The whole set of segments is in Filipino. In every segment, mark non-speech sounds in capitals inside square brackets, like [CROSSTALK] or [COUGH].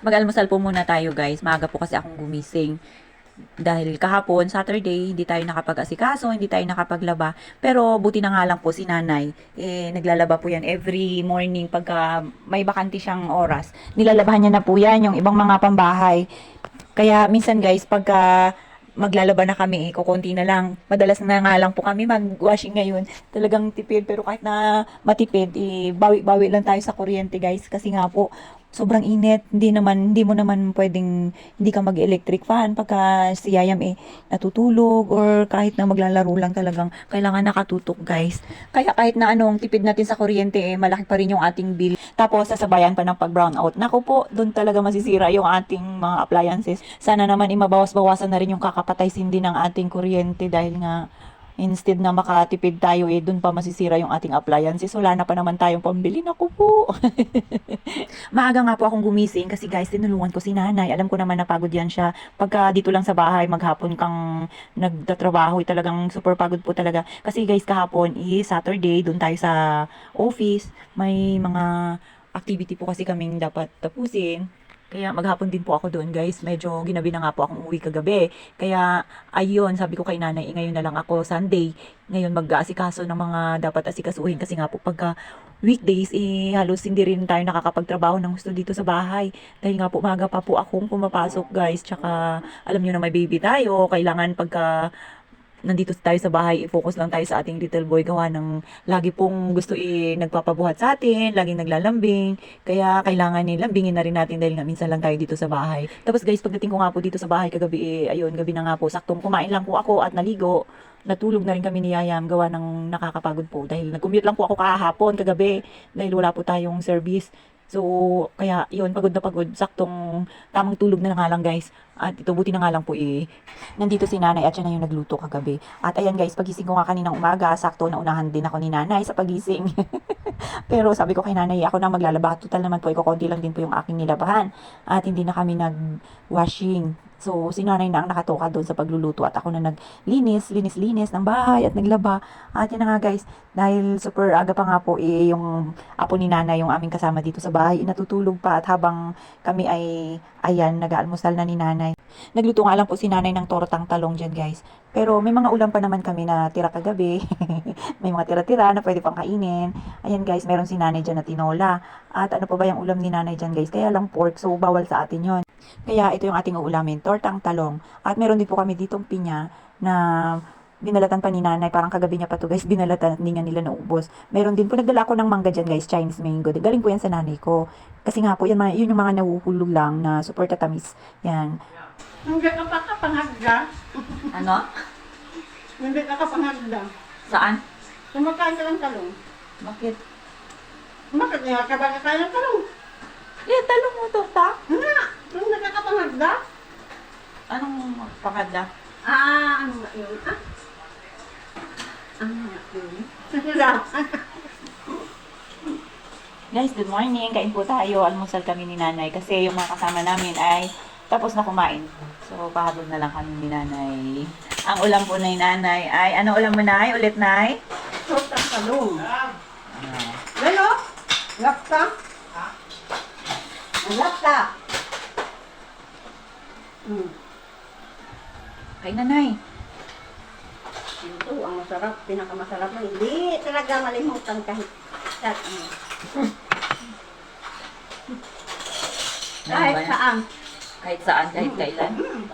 Mag-almusal po muna tayo guys. Maaga po kasi akong gumising. Dahil kahapon, Saturday, hindi tayo nakapag-asikaso, hindi tayo nakapaglaba. Pero buti na nga lang po si nanay, eh, naglalaba po yan every morning pagka may bakanti siyang oras. Nilalabahan niya na po yan, yung ibang mga pambahay. Kaya minsan guys, pagka maglalaba na kami, eh, kukunti na lang. Madalas na nga lang po kami mag-washing ngayon. Talagang tipid, pero kahit na matipid, eh, bawi-bawi lang tayo sa kuryente guys. Kasi nga po, sobrang init. Hindi naman, hindi mo naman pwedeng, hindi ka mag-electric fan pagka si Yayam eh, natutulog or kahit na maglalaro lang talagang kailangan nakatutok guys. Kaya kahit na anong tipid natin sa kuryente eh, malaki pa rin yung ating bill. Tapos sasabayan pa ng pag-brown out. Naku po, doon talaga masisira yung ating mga appliances. Sana naman imabawas-bawasan na rin yung kakapatay sindi ng ating kuryente dahil nga instead na makatipid tayo eh, doon pa masisira yung ating appliances. Wala na pa naman tayong pambili. Naku po. [LAUGHS] Maaga nga po akong gumising kasi guys, tinulungan ko si nanay. Alam ko naman napagod yan siya. Pagka dito lang sa bahay, maghapon kang nagtatrabaho, eh, talagang super pagod po talaga. Kasi guys, kahapon is Saturday, doon tayo sa office. May mga activity po kasi kaming dapat tapusin. Kaya maghapon din po ako doon guys. Medyo ginabi na nga po akong uwi kagabi. Kaya ayun, sabi ko kay nanay, eh, ngayon na lang ako Sunday. Ngayon mag-aasikaso ng mga dapat asikasuhin kasi nga po pagka weekdays, eh halos hindi rin tayo nakakapagtrabaho ng gusto dito sa bahay. Dahil nga po maga pa po akong pumapasok guys. Tsaka alam nyo na may baby tayo. Kailangan pagka nandito tayo sa bahay, i-focus lang tayo sa ating little boy gawa ng lagi pong gusto i nagpapabuhat sa atin, laging naglalambing. Kaya kailangan ni lambingin na rin natin dahil nga minsan lang tayo dito sa bahay. Tapos guys, pagdating ko nga po dito sa bahay kagabi, eh, ayun, gabi na nga po, saktong kumain lang po ako at naligo. Natulog na rin kami ni Yayam gawa ng nakakapagod po dahil nag-commute lang po ako kahapon kagabi dahil wala po tayong service. So, kaya yun, pagod na pagod. Saktong tamang tulog na nga lang guys. At ito, buti na nga lang po eh. Nandito si nanay at siya na yung nagluto kagabi. At ayan guys, pagising ko nga kaninang umaga, sakto na unahan din ako ni nanay sa pagising. [LAUGHS] Pero sabi ko kay nanay, ako na maglalaba. Total naman po, ikukunti lang din po yung aking nilabahan. At hindi na kami nag-washing. So, si nanay na ang nakatoka doon sa pagluluto at ako na naglinis, linis-linis ng bahay at naglaba. At yan na nga guys, dahil super aga pa nga po eh, yung apo ni nanay, yung aming kasama dito sa bahay, natutulog pa at habang kami ay, ayan, nag-aalmusal na ni nanay. Nagluto nga lang po si nanay ng tortang talong dyan guys. Pero may mga ulam pa naman kami na tira kagabi. [LAUGHS] may mga tira-tira na pwede pang kainin. Ayan guys, meron si nanay dyan na tinola. At ano pa ba yung ulam ni nanay dyan guys? Kaya lang pork, so bawal sa atin yon. Kaya ito yung ating uulamin, tortang talong. At meron din po kami ditong pinya na binalatan pa ni nanay, parang kagabi niya pa to guys, binalatan at hindi nga nila naubos. Meron din po, nagdala ako ng mangga dyan guys, Chinese mango. Galing po yan sa nanay ko. Kasi nga po, yan, yun yung mga nahuhulog lang na super tatamis. Yan. Hindi ka pa kapangagda. Ano? Hindi ka kapangagda. Saan? Kumakain ka ng talong. Bakit? Bakit nga ka ba kakain ng talong? Eh, talong mo torta? Nga! Kung nakakapangagda? Anong pakada? Ah, ano nga yun? Ah? Ano nga yun? Sila. Guys, good morning. Kain po tayo. Almusal kami ni nanay kasi yung mga kasama namin ay tapos na kumain. So, pahabol na lang kami ni nanay. Ang ulam po ni nanay ay, ano ulam mo nay? Ulit nay? Sotang talong. Ah, Lalo? Lapta? Lapta. Hmm. kay nanay. Ito ang masarap, pinakamasarap na. Hindi talaga malimutan kahit kahit ano. Kahit saan. Kahit saan, kahit kailan. Hmm.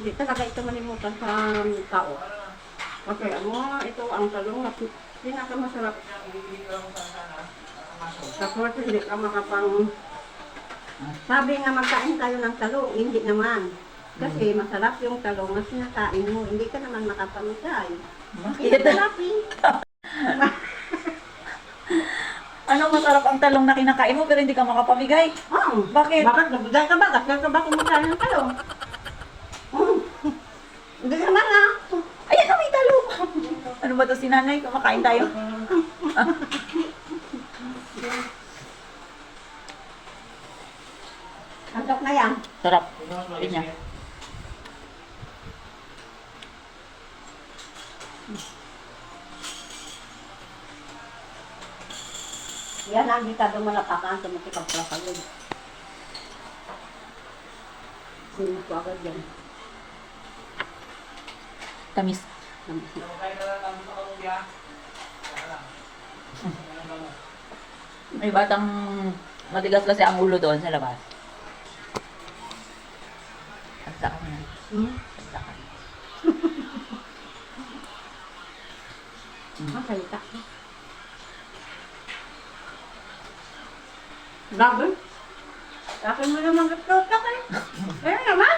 Hindi talaga ito malimutan sa tao. Kasi ano, ito ang talong na pinakamasarap. Tapos hindi ka makapang... Sabi nga magkain tayo ng talong, hindi naman. Kasi masarap yung talong na sinakain mo, hindi ka naman makapamigay. Bakit? Masarap eh. [LAUGHS] Ano masarap ang talong na kinakain mo pero hindi ka makapamigay? Oh, Bakit? Bakit nabudal ka ba? Gasgal ka ba kumakain ng talong? Oh. Hindi naman ah. Ayan na may talong! ano ba to si nanay? Kumakain tayo? [LAUGHS] Antok na yan. Sarap. Pinya. Yan ang ditado malapakan sa mga pagpapagod. Sino ko agad yan? Tamis. May batang matigas kasi ang ulo doon sa labas. Ang saka na. Hmm? Ang saka. [LAUGHS] Masalita. Grabe. Akin mo naman ito. Akin. Ayun naman.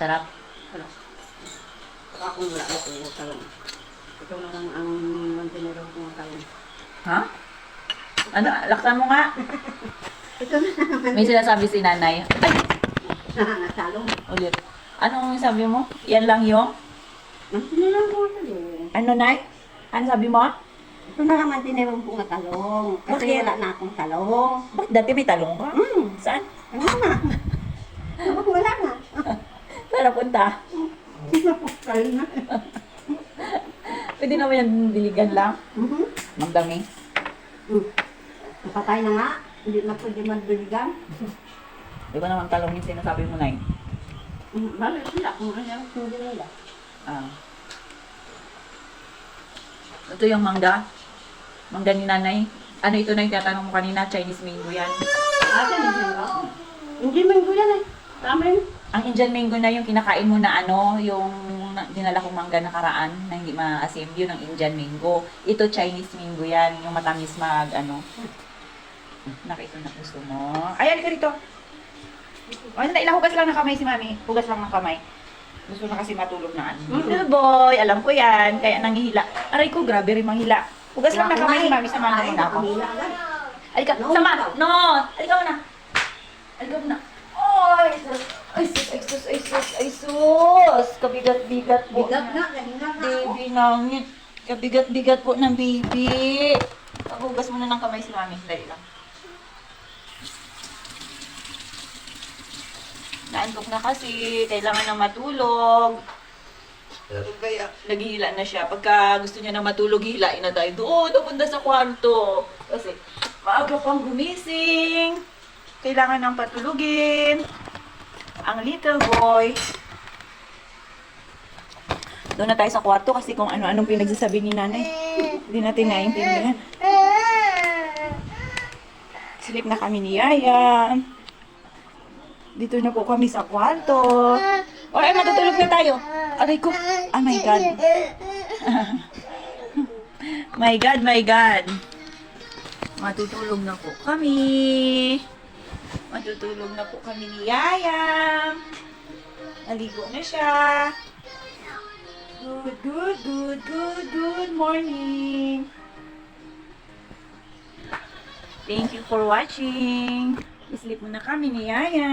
Sarap. Wala. Ako wala ako yung talong. Ito na lang ang mantinero kong talong. Ha? Ano? Laksan mo nga. [LAUGHS] Ito na naman. May sinasabi si nanay. Ay! Natalong. Ulit. Anong sabi mo? Yan lang yung? Mantinero kong talong. Ano, nay? Ano sabi mo? Ito na lang mantinero kong talong. Kasi Bakit? wala na akong talong. Bakit dati may talong ka? Hmm. Saan? Wala na. Bakit wala na? [LAUGHS] Saan napunta? Kaya na. Pwede naman yung diligan lang. Mhm. Magdami. Hmm. Napatay na nga. Hindi na pwede magbiligan. Di ba naman talong yung sinasabi mo, nay? Hmm. Bakit sila? Kung ano yung hindi nila. Ah. Ito yung mangga. Mangga ni nanay. Ano ito na yung tinatanong mo kanina? Chinese mango yan. Asan yung mango? Hindi mango yan eh. Amin. Ang Indian mango na yung kinakain mo na ano, yung na- dinala kong mangga nakaraan na hindi maasim, yun ang Indian mango. Ito Chinese mango yan, yung matamis mag ano. Nakita na gusto mo. Ayan ka rito. Ano na, ilahugas lang ng kamay si mami. Hugas lang ng kamay. Gusto na kasi matulog na ano. Little boy, alam ko yan. Kaya nanghihila. Aray ko, grabe rin manghila. Hugas lang ng kamay si mami. Mo na ako. Alika, No, sama. no. Alika mo na. Alika mo na. Ay, sus. Ay, sus, ay, sus, ay, sus, ay, sus. Kabigat-bigat po. Bigat na, kanina na. Baby namin. Kabigat-bigat po ng baby. Paghugas mo na ng kamay si mami. Dali lang. Naantok na kasi. Kailangan na matulog. Kaya naghihila na siya. Pagka gusto niya na matulog, hilain na tayo doon. Napunta sa kwarto. Kasi maaga pang gumising. Kailangan nang patulugin. Ang little boy. Doon na tayo sa kwarto kasi kung ano-anong pinagsasabi ni nanay. Hindi natin naiintindihan. Sleep na kami ni Yaya. Dito na po kami sa kwarto. O ay, matutulog na tayo. Aray ko. Oh my God. [LAUGHS] my God, my God. Matutulog na po kami. Matutulog na po kami ni Yaya. Naligo na siya. Good, good, good, good, good morning. Thank you for watching. Sleep muna kami ni Yaya.